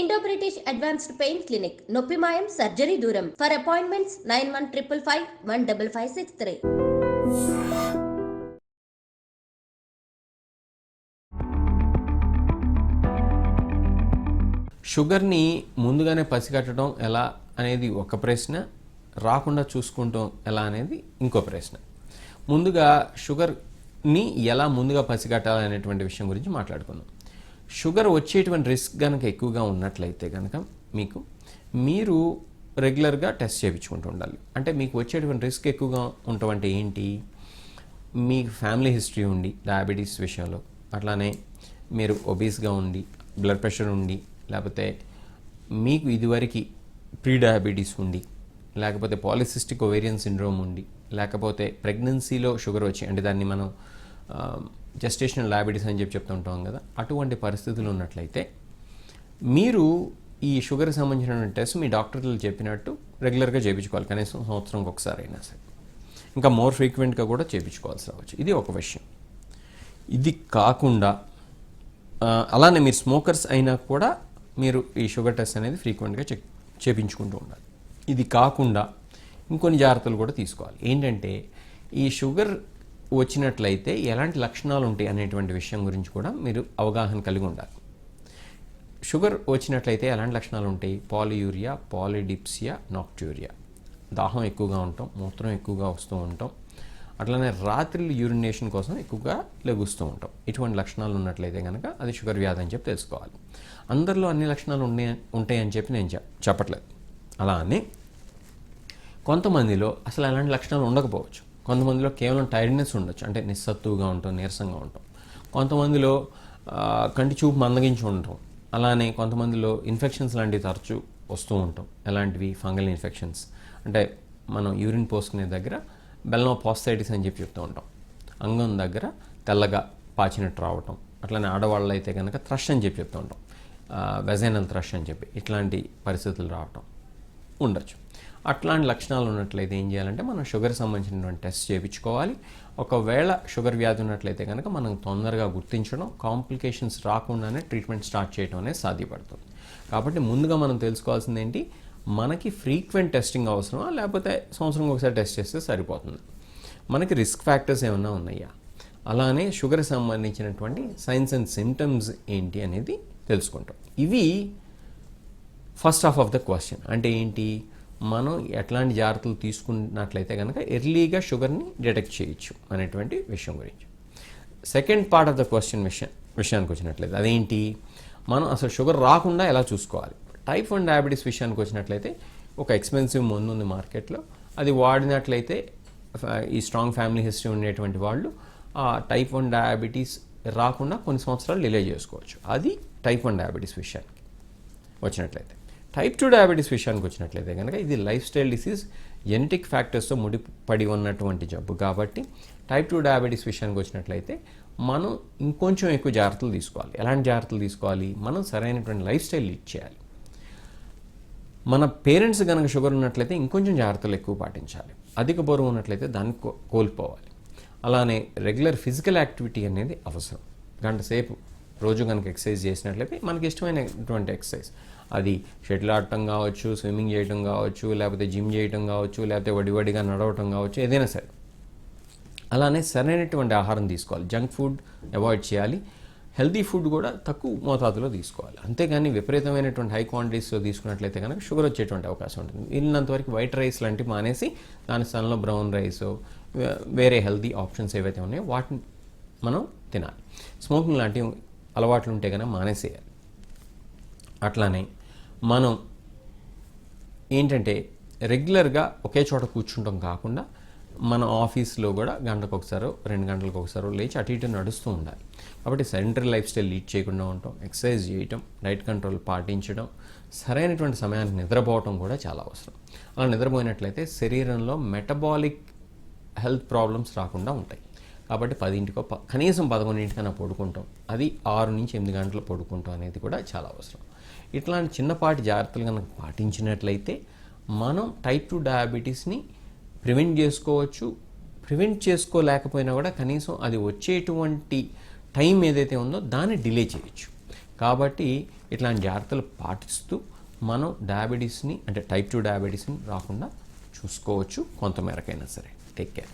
Indo British advanced pain clinic నొప్పి మాయం surgery దూరం for appointments nine one triple five one double five six three షుగర్ని ముందుగానే పసిగట్టడం ఎలా అనేది ఒక ప్రశ్న రాకుండా చూసుకుంటాం ఎలా అనేది ఇంకో ప్రశ్న. ముందుగా షుగర్ని ఎలా ముందుగా పసిగట్టాలనేటువంటి విషయం గురించి మాట్లాడుకుందాం. షుగర్ వచ్చేటువంటి రిస్క్ కనుక ఎక్కువగా ఉన్నట్లయితే కనుక మీకు మీరు రెగ్యులర్గా టెస్ట్ చేయించుకుంటూ ఉండాలి. అంటే మీకు వచ్చేటువంటి రిస్క్ ఎక్కువగా ఉండటం అంటే ఏంటి? మీ ఫ్యామిలీ హిస్టరీ ఉండి డయాబెటీస్ విషయంలో. అట్లానే మీరు ఒబీస్గా ఉండి బ్లడ్ ప్రెషర్ ఉండి లేకపోతే మీకు ఇదివరకు ప్రీ డయాబెటీస్ ఉండి లేకపోతే పాలిసిస్టిక్ ఒవేరియన్ సిండ్రోమ్ ఉండి లేకపోతే ప్రెగ్నెన్సీలో షుగర్ వచ్చి అంటే దాన్ని మనం జస్టేషనల్ డయాబెటీస్ అని చెప్పి చెప్తూ ఉంటాం కదా అటువంటి పరిస్థితులు ఉన్నట్లయితే మీరు ఈ షుగర్ సంబంధించిన టెస్ట్ మీ డాక్టర్లు చెప్పినట్టు రెగ్యులర్గా చేయించుకోవాలి. కనీసం సంవత్సరంకి ఒకసారి అయినా సరే. ఇంకా మోర్ ఫ్రీక్వెంట్గా కూడా చేయించుకోవాల్సి రావచ్చు. ఇది ఒక విషయం. ఇది కాకుండా అలానే మీరు స్మోకర్స్ అయినా కూడా మీరు ఈ షుగర్ టెస్ట్ అనేది ఫ్రీక్వెంట్గా చెక్ చేయించుకుంటూ ఉండాలి. ఇది కాకుండా ఇంకొన్ని జాగ్రత్తలు కూడా తీసుకోవాలి. ఏంటంటే ఈ షుగర్ వచ్చినట్లయితే ఎలాంటి లక్షణాలు ఉంటాయి అనేటువంటి విషయం గురించి కూడా మీరు అవగాహన కలిగి ఉండాలి. షుగర్ వచ్చినట్లయితే ఎలాంటి లక్షణాలు ఉంటాయి పాలియూరియా పాలిడిప్సియా నాక్ట్యూరియా దాహం ఎక్కువగా ఉంటాం మూత్రం ఎక్కువగా వస్తూ ఉంటాం. అట్లనే రాత్రి యూరినేషన్ కోసం ఎక్కువగా లెగుస్తూ ఉంటాం. ఇటువంటి లక్షణాలు ఉన్నట్లయితే కనుక అది షుగర్ వ్యాధి అని చెప్పి తెలుసుకోవాలి. అందరిలో అన్ని లక్షణాలు ఉండే ఉంటాయని చెప్పి నేను చెప్పట్లేదు. అలా అని కొంతమందిలో అసలు అలాంటి లక్షణాలు ఉండకపోవచ్చు. కొంతమందిలో కేవలం టైర్డ్నెస్ ఉండొచ్చు. అంటే నిస్సత్తుగా ఉంటాం నీరసంగా ఉంటాం. కొంతమందిలో కంటి చూపు మందగించి ఉంటాం అలానే కొంతమందిలో ఇన్ఫెక్షన్స్ లాంటివి తరచూ వస్తూ ఉంటాం. ఎలాంటివి? ఫంగల్ ఇన్ఫెక్షన్స్ అంటే మనం యూరిన్ పోసుకునే దగ్గర బెల్లం పాస్టైటిస్ అని చెప్పి చెప్తూ ఉంటాం. అంగం దగ్గర తెల్లగా పాచినట్టు రావటం. అట్లనే ఆడవాళ్ళు అయితే కనుక థ్రష్ అని చెప్పి చెప్తూ ఉంటాం. వెజైనల్ థ్రష్ అని చెప్పి ఇట్లాంటి పరిస్థితులు రావటం ఉండొచ్చు. అట్లాంటి లక్షణాలు ఉన్నట్లయితే ఏం చేయాలంటే మనం షుగర్ సంబంధించినటువంటి టెస్ట్ చేయించుకోవాలి. ఒకవేళ షుగర్ వ్యాధి ఉన్నట్లయితే కనుక మనం తొందరగా గుర్తించడం కాంప్లికేషన్స్ రాకుండానే ట్రీట్మెంట్ స్టార్ట్ చేయడం అనేది సాధ్యపడుతుంది. కాబట్టి ముందుగా మనం తెలుసుకోవాల్సింది ఏంటి? మనకి ఫ్రీక్వెంట్ టెస్టింగ్ అవసరమా? లేకపోతే సంవత్సరం ఒకసారి టెస్ట్ చేస్తే సరిపోతుంది? మనకి రిస్క్ ఫ్యాక్టర్స్ ఏమైనా ఉన్నాయా? అలానే షుగర్ సంబంధించినటువంటి సైన్స్ అండ్ సిమ్టమ్స్ ఏంటి అనేది తెలుసుకుంటాం. ఇవి first half of the question. అంటే ఏంటి? మనం ఎట్లాంటి జాగ్రత్తలు తీసుకున్నట్లయితే కనుక ఎర్లీగా షుగర్ని డిటెక్ట్ చేయొచ్చు అనేటువంటి విషయం గురించి. Second part of the question విషయం విషయానికి వచ్చినట్లయితే అదేంటి? మనం అసలు షుగర్ రాకుండా ఎలా చూసుకోవాలి? టైప్ వన్ డయాబెటీస్ విషయానికి వచ్చినట్లయితే ఒక ఎక్స్పెన్సివ్ మందు ఉంది మార్కెట్లో. అది వాడినట్లయితే ఈ స్ట్రాంగ్ ఫ్యామిలీ హిస్టరీ ఉండేటువంటి వాళ్ళు ఆ టైప్ వన్ డయాబెటీస్ రాకుండా కొన్ని సంవత్సరాలు డిలే చేసుకోవచ్చు. అది టైప్ వన్ డయాబెటీస్ విషయానికి వచ్చినట్లయితే. టైప్ టూ డయాబెటీస్ విషయానికి వచ్చినట్లయితే కనుక ఇది లైఫ్ స్టైల్ డిసీజ్ జెనెటిక్ ఫ్యాక్టర్స్తో ముడిపడి ఉన్నటువంటి జబ్బు. కాబట్టి టైప్ టూ డయాబెటీస్ విషయానికి వచ్చినట్లయితే మనం ఇంకొంచెం ఎక్కువ జాగ్రత్తలు తీసుకోవాలి. ఎలాంటి జాగ్రత్తలు తీసుకోవాలి? మనం సరైనటువంటి లైఫ్ స్టైల్ లీడ్ చేయాలి. మన పేరెంట్స్ కనుక షుగర్ ఉన్నట్లయితే ఇంకొంచెం జాగ్రత్తలు ఎక్కువ పాటించాలి. అధిక బరువు ఉన్నట్లయితే దాన్ని కో- కోల్పోవాలి. అలానే రెగ్యులర్ ఫిజికల్ యాక్టివిటీ అనేది అవసరం. గంట సేపు రోజు కనుక ఎక్సర్సైజ్ చేసినట్లయితే మనకి ఇష్టమైనటువంటి ఎక్సర్సైజ్ అది షటిల్ ఆడటం కావచ్చు స్విమ్మింగ్ చేయటం కావచ్చు లేకపోతే జిమ్ చేయటం కావచ్చు లేకపోతే వడివడిగా నడవటం కావచ్చు ఏదైనా సరే. అలానే సరైనటువంటి ఆహారం తీసుకోవాలి. జంక్ ఫుడ్ అవాయిడ్ చేయాలి. హెల్తీ ఫుడ్ కూడా తక్కువ మోతాదులో తీసుకోవాలి. అంతేగాని విపరీతమైనటువంటి హై క్వాంటిటీస్లో తీసుకున్నట్లయితే కనుక షుగర్ వచ్చేటువంటి అవకాశం ఉంటుంది. వీళ్ళంతవరకు వైట్ రైస్ లాంటివి మానేసి దాని స్థానంలో బ్రౌన్ రైస్ వేరే హెల్తీ ఆప్షన్స్ ఏవైతే ఉన్నాయో వాటిని మనం తినాలి. స్మోకింగ్ లాంటి అలవాట్లు ఉంటే కనుక మానేసేయాలి. అట్లానే మనం ఏంటంటే రెగ్యులర్గా ఒకే చోట కూర్చుంటాం కాకుండా మన ఆఫీస్లో కూడా గంటకు ఒకసారో రెండు గంటలకు ఒకసారో లేచి అటు ఇటు నడుస్తూ ఉండాలి. కాబట్టి సెంట్రల్ లైఫ్ స్టైల్ లీడ్ చేయకుండా ఉండటం ఎక్సర్సైజ్ చేయటం డైట్ కంట్రోల్ పాటించడం సరైనటువంటి సమయానికి నిద్రపోవటం కూడా చాలా అవసరం. అలా నిద్రపోయినట్లయితే శరీరంలో మెటబాలిక్ హెల్త్ ప్రాబ్లమ్స్ రాకుండా ఉంటాయి. కాబట్టి పదింటికో ప- కనీసం పదకొండింటికైనా పడుకుంటాం. అది ఆరు నుంచి ఎనిమిది గంటలు పడుకుంటాం అనేది కూడా చాలా అవసరం. ఇట్లాంటి చిన్నపాటి జాగ్రత్తలు కనుక పాటించినట్లయితే మనం టైప్ టూ డయాబెటీస్ని ప్రివెంట్ చేసుకోవచ్చు. ప్రివెంట్ చేసుకోలేకపోయినా కూడా కనీసం అది వచ్చేటువంటి టైం ఏదైతే ఉందో దాన్ని డిలే చేయొచ్చు. కాబట్టి ఇట్లాంటి జాగ్రత్తలు పాటిస్తూ మనం డయాబెటీస్ని అంటే టైప్ టూ డయాబెటీస్ని రాకుండా చూసుకోవచ్చు. కొంతమేరకైనా సరే. Take care